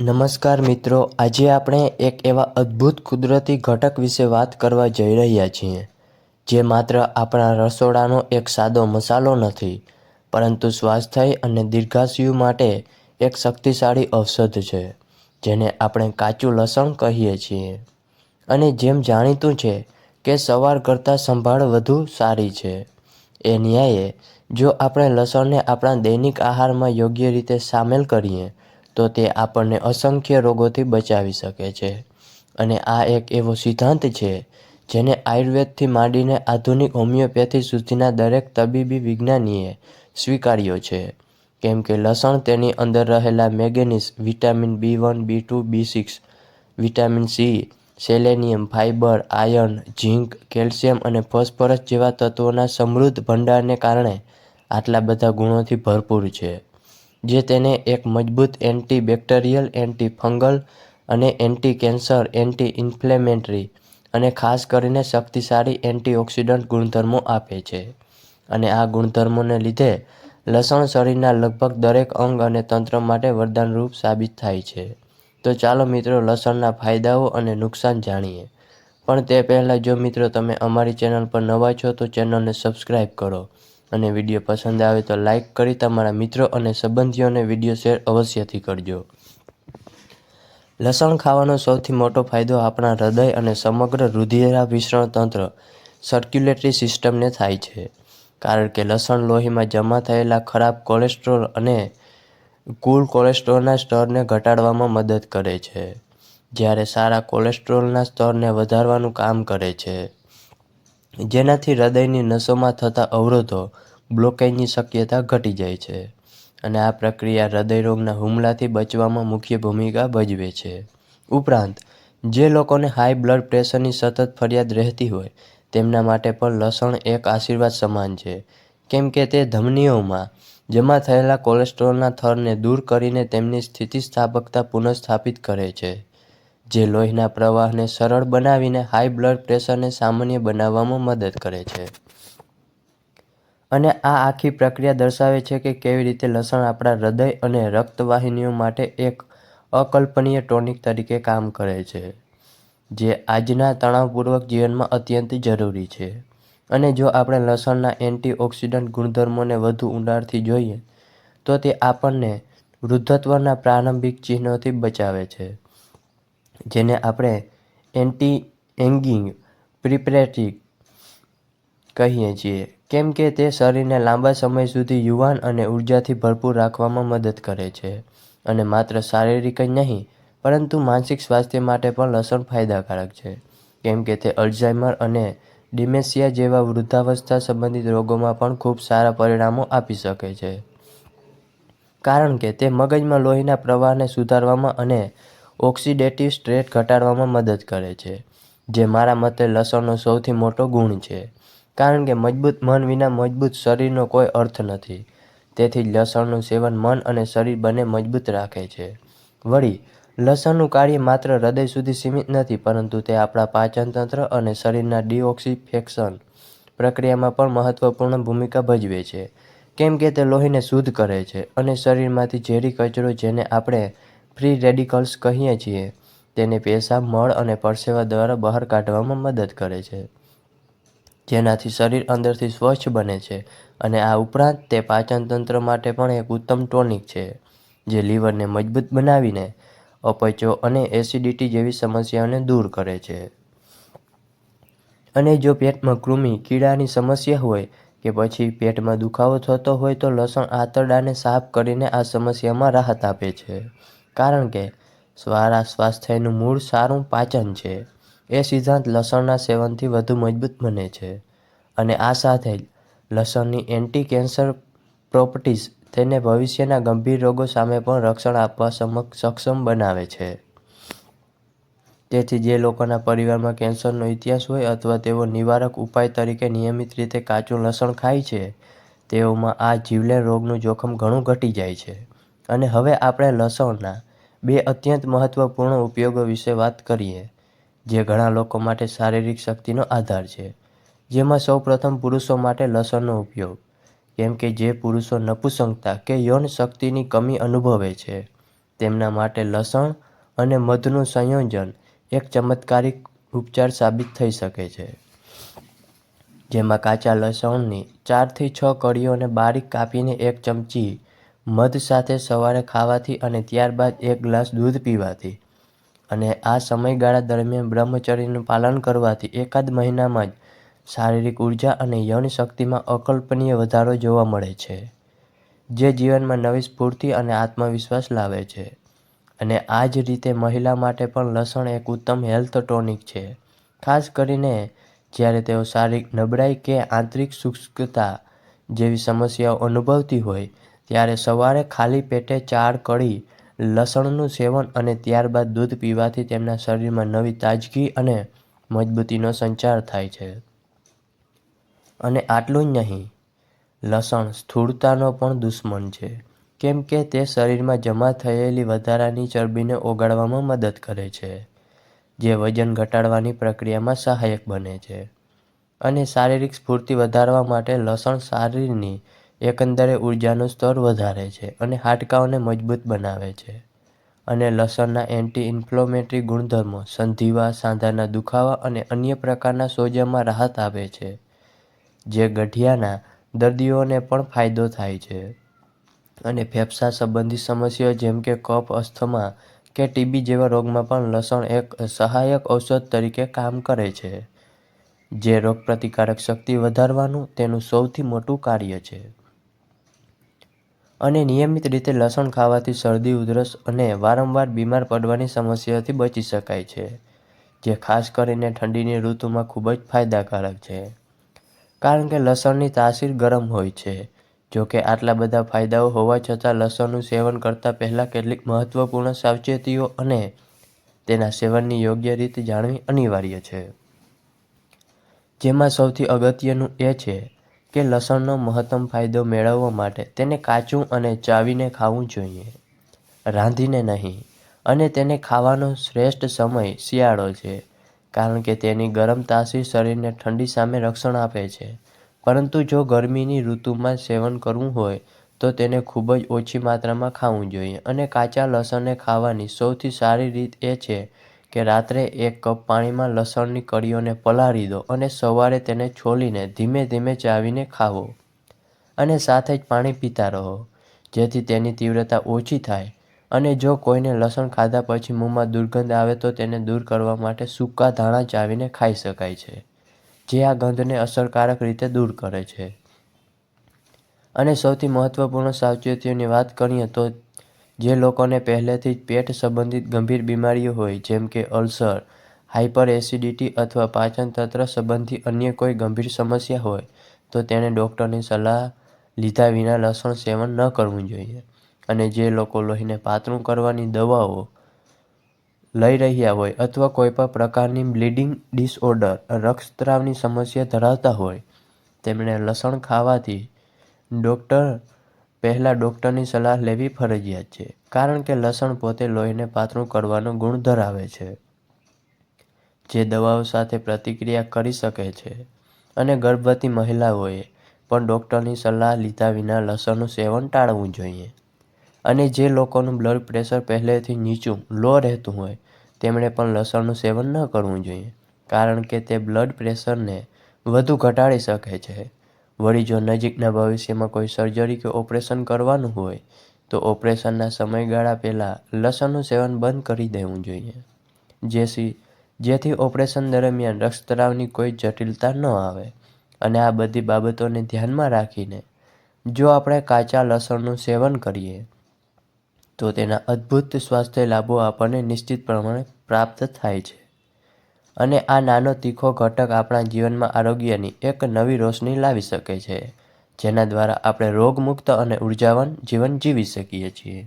નમસ્કાર મિત્રો, આજે આપણે એક એવા અદ્ભુત કુદરતી ઘટક વિશે વાત કરવા જઈ રહ્યા છીએ, જે માત્ર આપણા રસોડાનો એક સાદો મસાલો નથી, પરંતુ સ્વાસ્થ્ય અને દીર્ઘાશયુ માટે એક શક્તિશાળી ઔષધ છે, જેને આપણે કાચું લસણ કહીએ છીએ. અને જેમ જાણીતું છે કે સવાર કરતાં સંભાળ વધુ સારી છે. એ ન્યાયે, જો આપણે લસણને આપણા દૈનિક આહારમાં યોગ્ય રીતે સામેલ કરીએ તો તે આપણને અસંખ્ય રોગોથી બચાવી શકે છે. અને આ એક એવો સિદ્ધાંત છે, જેને આયુર્વેદથી માંડીને આધુનિક હોમિયોપેથી સુધીના દરેક તબીબી વિજ્ઞાનીએ સ્વીકાર્યો છે. કેમ કે લસણ તેની અંદર રહેલા manganese, vitamin B one, B two, B six, vitamin C, selenium fibre iron, zinc, calcium અને ફોસ્ફરસ જેવા તત્વોના સમૃદ્ધ ભંડારને કારણે આટલા બધા ગુણોથી ભરપૂર છે. જે તેને એક મજબૂત એન્ટી બેક્ટેરિયલ એન્ટી ફંગલ અને એન્ટી કેન્સર એન્ટી ઇન્ફ્લેમેટરી અને ખાસ કરીને શક્તિશાળી એન્ટીઓક્સિડન્ટ ગુણધર્મો આપે છે. અને આ ગુણધર્મોને લીધે લસણ શરીરના લગભગ દરેક અંગ અને તંત્ર માટે વરદાનરૂપ સાબિત થાય છે. તો ચાલો મિત્રો લસણના ફાયદાઓ અને નુકસાન જાણીએ. પણ તે પહેલાં જો મિત્રો તમે અમારી ચેનલ પર નવા છો તો ચેનલને સબસ્ક્રાઈબ કરો. અને વીડિયો પસંદ આવે તો લાઇક કરી તમારા મિત્રો અને સંબંધીઓને વીડિયો શેર અવશ્યથી કરજો. લસણ ખાવાનો સૌથી મોટો ફાયદો આપણા હૃદય અને સમગ્ર રુધિરાભિસરણ તંત્ર સર્ક્યુલેટરી સિસ્ટમને થાય છે. કારણ કે લસણ લોહીમાં જમા થયેલા ખરાબ કોલેસ્ટ્રોલ અને કુલ કોલેસ્ટ્રોલના સ્તરને ઘટાડવામાં મદદ કરે છે. જ્યારે સારા કોલેસ્ટ્રોલના સ્તરને વધારવાનું કામ કરે છે. જેનાથી હૃદયની નસોમાં થતા અવરોધો બ્લોકેજની શક્યતા ઘટી જાય છે અને આ પ્રક્રિયા હૃદયરોગના હુમલાથી બચવામાં મુખ્ય ભૂમિકા ભજવે છે. ઉપરાંત, જે લોકોને હાઈ બ્લડ પ્રેશરની સતત ફરિયાદ રહેતી હોય, તેમના માટે પણ લસણ એક આશીર્વાદ સમાન છે. કેમ કે તે ધમનીઓમાં જમા થયેલા કોલેસ્ટ્રોલના થરને દૂર કરીને તેમની સ્થિતિસ્થાપકતા પુનઃસ્થાપિત કરે છે. જે લોહીના પ્રવાહને સરળ બનાવીને હાઈ બ્લડ પ્રેશરને સામાન્ય બનાવવામાં મદદ કરે છે. અને આ આખી પ્રક્રિયા દર્શાવે છે કે કેવી રીતે લસણ આપણા હૃદય અને રક્તવાહિનીઓ માટે એક અકલ્પનીય ટોનિક તરીકે કામ કરે છે, જે આજના તણાવપૂર્વક જીવનમાં અત્યંત જરૂરી છે. અને જો આપણે લસણના એન્ટીઓક્સિડન્ટ ગુણધર્મોને વધુ ઊંડાણથી જોઈએ, તો તે આપણને વૃદ્ધત્વના પ્રારંભિક ચિહ્નોથી બચાવે છે. જેને આપણે એન્ટી એંગિંગ પ્રિપ્રેટિક કહીએ છીએ. કેમ કે તે શરીરને લાંબા સમય સુધી યુવાન અને ઉર્જાથી ભરપૂર રાખવામાં મદદ કરે છે અને માત્ર શારીરિક જ નહીં, પરંતુ માનસિક સ્વાસ્થ્ય માટે પણ લસણ ફાયદાકારક છે. કેમ કે તે અલ્ઝાઇમર અને ડિમેશિયા જેવા વૃદ્ધાવસ્થા સંબંધિત રોગોમાં પણ ખૂબ સારા પરિણામો આપી શકે છે. કારણ કે તે મગજમાં લોહીના પ્રવાહને સુધારવામાં અને ઓક્સિડેટિવ સ્ટ્રેસ ઘટાડવામાં મદદ કરે છે, જે મારા મતે લસણનો સૌથી મોટો ગુણ છે. કારણ કે મજબૂત મન વિના મજબૂત શરીરનો કોઈ અર્થ નથી. તેથી લસણનું સેવન મન અને શરીર બંને મજબૂત રાખે છે. વળી, લસણનું કાર્ય માત્ર હૃદય સુધી સીમિત નથી, પરંતુ તે આપણા પાચનતંત્ર અને શરીરના ડિઓક્સિફેક્શન પ્રક્રિયામાં પણ મહત્વપૂર્ણ ભૂમિકા ભજવે છે. કેમ કે તે લોહીને શુદ્ધ કરે છે અને શરીરમાંથી ઝેરી કચરો જેને આપણે ફ્રી રેડિકલ્સ કહીએ છીએ, તેને પેશાબ મળ અને પરસેવા દ્વારા બહાર કાઢવામાં મદદ કરે છે. જેનાથી શરીર અંદરથી સ્વચ્છ બને છે અને આ ઉપરાંત તે પાચનતંત્ર માટે પણ એક ઉત્તમ ટોનિક છે, જે લીવરને મજબૂત બનાવીને અપચો અને એસિડિટી જેવી સમસ્યાઓને દૂર કરે છે. અને જો પેટમાં કૃમિ, કીડાની સમસ્યા હોય કે પછી પેટમાં દુખાવો થતો હોય તો લસણ આંતરડાને સાફ કરીને આ સમસ્યામાં રાહત આપે છે. કારણ કે સારા સ્વાસ્થ્યનું મૂળ સારું પાચન છે. એ સિદ્ધાંત લસણના સેવનથી વધુ મજબૂત બને છે. અને આ સાથે જ લસણની એન્ટી કેન્સર પ્રોપર્ટીઝ તેને ભવિષ્યના ગંભીર રોગો સામે પણ રક્ષણ આપવા સક્ષમ બનાવે છે. તેથી જે લોકોના પરિવારમાં કેન્સરનો ઇતિહાસ હોય અથવા તેઓ નિવારક ઉપાય તરીકે નિયમિત રીતે કાચું લસણ ખાય છે, તેઓમાં આ જીવલેણ રોગનું જોખમ ઘણું ઘટી જાય છે. અને હવે આપણે લસણના બે અત્યંત મહત્વપૂર્ણ ઉપયોગો વિશે વાત કરીએ, જે ઘણા લોકો માટે શારીરિક શક્તિનો આધાર છે. જેમાં સૌપ્રથમ પુરુષો માટે લસણનો ઉપયોગ, કેમ કે જે પુરુષો નપુસંગતા કે યૌન શક્તિની કમી અનુભવે છે, તેમના માટે લસણ અને મધનું સંયોજન એક ચમત્કારિક ઉપચાર સાબિત થઈ શકે છે. જેમાં કાચા લસણની ચારથી છ કળીઓને બારીક કાપીને એક ચમચી મધ સાથે સવારે ખાવાથી અને ત્યારબાદ એક ગ્લાસ દૂધ પીવાથી. અને આ સમયગાળા દરમિયાન બ્રહ્મચર્યનું પાલન કરવાથી એકાદ મહિનામાં જ શારીરિક ઊર્જા અને યૌન શક્તિમાં અકલ્પનીય વધારો જોવા મળે છે, જે જીવનમાં નવી સ્ફૂર્તિ અને આત્મવિશ્વાસ લાવે છે. અને આ જ રીતે મહિલા માટે પણ લસણ એક ઉત્તમ હેલ્થ ટોનિક છે. ખાસ કરીને જ્યારે તેઓ શારીરિક નબળાઈ કે આંતરિક શુષ્કતા જેવી સમસ્યાઓ અનુભવતી હોય ત્યારે સવારે ખાલી પેટે ચાર કળી લસણનું સેવન અને ત્યારબાદ દૂધ પીવાથી તેમના શરીરમાં નવી તાજગી અને મજબૂતીનો સંચાર થાય છે. અને આટલું જ નહીં, લસણ સ્થૂળતાનો પણ દુશ્મન છે. કેમ કે તે શરીરમાં જમા થયેલી વધારાની ચરબીને ઓગાળવામાં મદદ કરે છે, જે વજન ઘટાડવાની પ્રક્રિયામાં સહાયક બને છે. અને શારીરિક સ્ફૂર્તિ વધારવા માટે લસણ શરીરની એકંદરે ઉર્જાનું સ્તર વધારે છે અને હાડકાંઓને મજબૂત બનાવે છે. અને લસણના એન્ટી ઇન્ફ્લોમેટરી ગુણધર્મો, સંધિવા, સાંધાના દુખાવા અને અન્ય પ્રકારના સોજામાં રાહત આપે છે, જે ગઠિયાના દર્દીઓને પણ ફાયદો થાય છે. અને ફેફસા સંબંધી સમસ્યાઓ જેમ કે કફ, અસ્થમા કે ટીબી જેવા રોગમાં પણ લસણ એક સહાયક ઔષધ તરીકે કામ કરે છે, જે રોગપ્રતિકારક શક્તિ વધારવાનું તેનું સૌથી મોટું કાર્ય છે. અને નિયમિત રીતે લસણ ખાવાથી શરદી, ઉધરસ અને વારંવાર બીમાર પડવાની સમસ્યાથી બચી શકાય છે, જે ખાસ કરીને ઠંડીની ઋતુમાં ખૂબ જ ફાયદાકારક છે. કારણ કે લસણની તાસીર ગરમ હોય છે. જો કે આટલા બધા ફાયદાઓ હોવા છતાં લસણનું સેવન કરતાં પહેલાં કેટલીક મહત્ત્વપૂર્ણ સાવચેતીઓ અને તેના સેવનની યોગ્ય રીતે જાણવી અનિવાર્ય છે. જેમાં સૌથી અગત્યનું એ છે કે લસણનો મહત્તમ ફાયદો મેળવવા માટે તેને કાચું અને ચાવીને ખાવું જોઈએ. રાંધીને નહીં, અને તેને ખાવાનો શ્રેષ્ઠ સમય શિયાળો છે, કારણ કે તેની ગરમ તાસીર શરીરને ઠંડી સામે રક્ષણ આપે છે. પરંતુ જો ગરમીની ઋતુમાં સેવન કરવું હોય, તો તેને ખૂબ જ ઓછી માત્રામાં ખાવું જોઈએ અને કાચા લસણને ખાવાની સૌથી સારી રીત એ છે કે રાત્રે એક કપ પાણીમાં લસણની કળીઓને પલાળી દો અને સવારે તેને છોલીને ધીમે ધીમે ચાવીને ખાવો. અને સાથે જ પાણી પીતા રહો, જેથી તેની તીવ્રતા ઓછી થાય. અને જો કોઈને લસણ ખાધા પછી મોંમાં દુર્ગંધ આવે તો તેને દૂર કરવા માટે સૂકા ધાણા ચાવીને ખાઈ શકાય છે, જે આ ગંધને અસરકારક રીતે દૂર કરે છે. અને સૌથી મહત્વપૂર્ણ સાવચેતીઓની વાત કરીએ તો જે લોકોને પહેલેથી જ પેટ સંબંધિત ગંભીર બીમારીઓ હોય, જેમ કે અલ્સર હાઇપર એસિડિટી અથવા પાચનતંત્ર સંબંધી અન્ય કોઈ ગંભીર સમસ્યા હોય, તો તેણે ડૉક્ટરની સલાહ લીધા વિના લસણ સેવન ન કરવું જોઈએ. અને જે લોકો લોહીને પાતળું કરવાની દવાઓ લઈ રહ્યા હોય અથવા કોઈ પણ પ્રકારની બ્લીડિંગ ડિસઓર્ડર, રક્તસ્રાવની સમસ્યા ધરાવતા હોય, તેમણે લસણ ખાવાથી ડૉક્ટર પહેલાં ડૉક્ટરની સલાહ લેવી ફરજિયાત છે, કારણ કે લસણ પોતે લોહીને પાતળું કરવાનો ગુણ ધરાવે છે. જે દવાઓ સાથે પ્રતિક્રિયા કરી શકે છે અને ગર્ભવતી મહિલાઓએ પણ ડૉક્ટરની સલાહ લીધા વિના લસણનું સેવન ટાળવું જોઈએ. અને જે લોકોનું બ્લડ પ્રેશર પહેલેથી નીચું, લો રહેતું હોય, તેમણે પણ લસણનું સેવન ન કરવું જોઈએ, કારણ કે તે બ્લડ પ્રેશરને વધુ ઘટાડી શકે છે. વળી જો નજીકના ભવિષ્યમાં કોઈ સર્જરી કે ઓપરેશન કરવાનું હોય, તો ઓપરેશનના સમયગાળા પહેલાં લસણનું સેવન બંધ કરી દેવું જોઈએ. જેથી જેથી ઓપરેશન દરમિયાન રક્તસ્રાવની કોઈ જટિલતા ન આવે. અને આ બધી બાબતોને ધ્યાનમાં રાખીને, જો આપણે કાચા લસણનું સેવન કરીએ, તો તેના અદ્ભુત સ્વાસ્થ્ય લાભો આપણને નિશ્ચિત પ્રમાણે પ્રાપ્ત થાય છે. અને આ નાનો, તીખો ઘટક આપણા જીવનમાં આરોગ્યની એક નવી રોશની લાવી શકે છે, જેના દ્વારા આપણે રોગમુક્ત અને ઉર્જાવાન જીવન જીવી શકીએ છીએ.